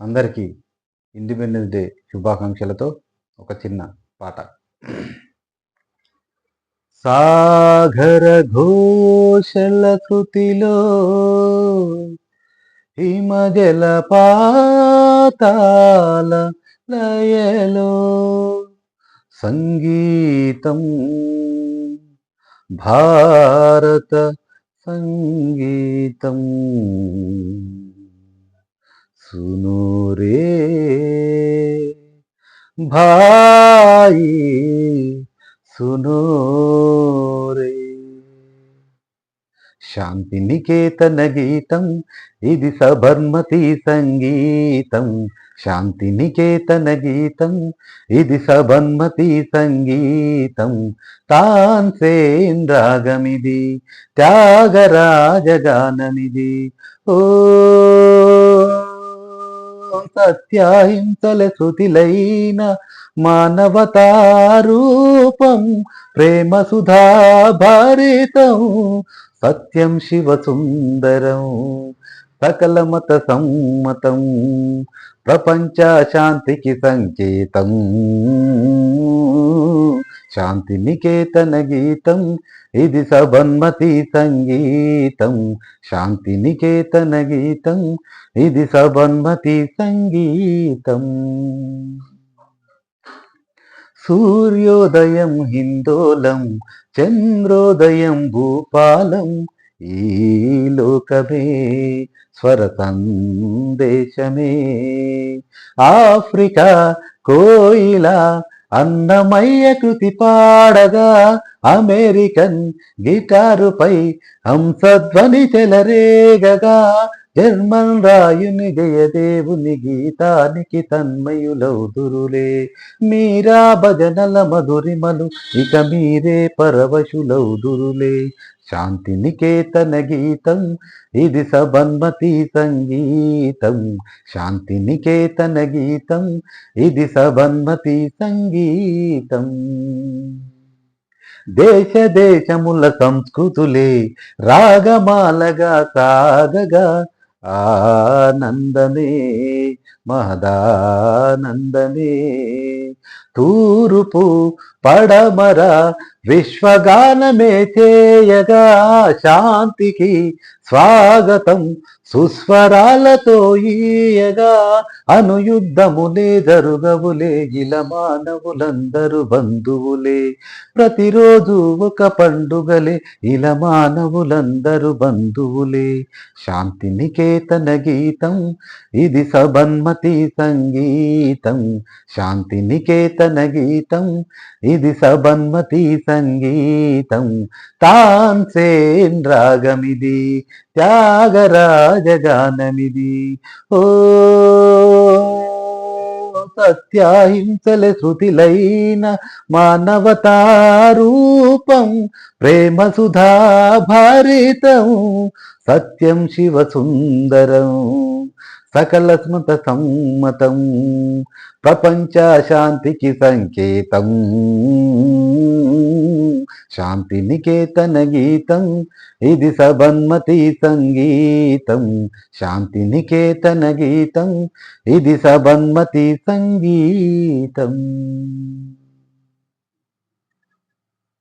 అందరికీ independence day శుభాకాంక్షలతో ఒక చిన్న పాట. సాగర ఘోషల కృతిలో హిమజల పాతాల లయలో సంగీతం భారత సంగీతం సునూరే. భాయి సునోరే. శాంతి నికేతన గీతం ఇది సబర్మతి సంగీతం. శాంతి నికేతన గీతం ఇది సబర్మతి సంగీతం. తాన్సేన్ రాగమిది త్యాగరాజగానమిది. ఓ సత్యాహింసల శృతిలైన మానవతారూపం ప్రేమ సుధా భారితం సత్యం శివ సుందరం సకల మత సమ్మతం ప్రపంచ శాంతికి సంకేతం. శాంతి నికేతన గీతం ఇది సబన్మతి సంగీతం. శాంతి నికేతన గీతం ఇది సబన్మతి సంగీతం. సూర్యోదయం హిందోళం చంద్రోదయం భూపాలం. ఈ లోకమే స్వర సందేశమే. ఆఫ్రికా కోయిలా అందమయ్య కృతి పాడగా అమెరికన్ గిటారుపై హంసధ్వని చెలరేగగా జర్మన్ రాయుని జయదేవుని గీతానికి తన్మయులౌదురులే. మీరా భజనల మధురిమలు ఇక మీరే పరవశులౌదురులే. శాంతినికేతన గీతం ఇది సబన్మతి సంగీతం. శాంతినికేతన గీతం ఇది సబన్మతి సంగీతం. దేశ దేశముల సంస్కృతులే రాగమాలగా సాగగా ஆனந்தமே మహదానందనే తూరుపు పడమర విశ్వగానమే చేయగా శాంతికి స్వాగతం సుస్వరాలతో ఈయగా. అనుయుద్ధములే జరుగవులే ఇల మానవులందరూ బంధువులే. ప్రతిరోజు ఒక పండుగలే ఇల మానవులందరూ బంధువులే. శాంతి నికేతన గీతం ఇది సబన్మతి సంగీతం శాంతి నికేతన గీతం ఇది సబన్మతి సంగీతం. తాన్సేన్ రాగమిది త్యాగరాజగానమిది. ఓ సత్యాహింసల శృతిలైన మానవతారూపం ప్రేమ సుధా భారితం సత్యం శివ సుందరం. సకలస్మృత సమ్మతం ప్రపంచ శాంతికి సంకేతం. శాంతి నికేతన గీతం ఇది సబన్మతి సంగీతం. శాంతి నికేతన గీతం ఇది సబన్మతి సంగీతం.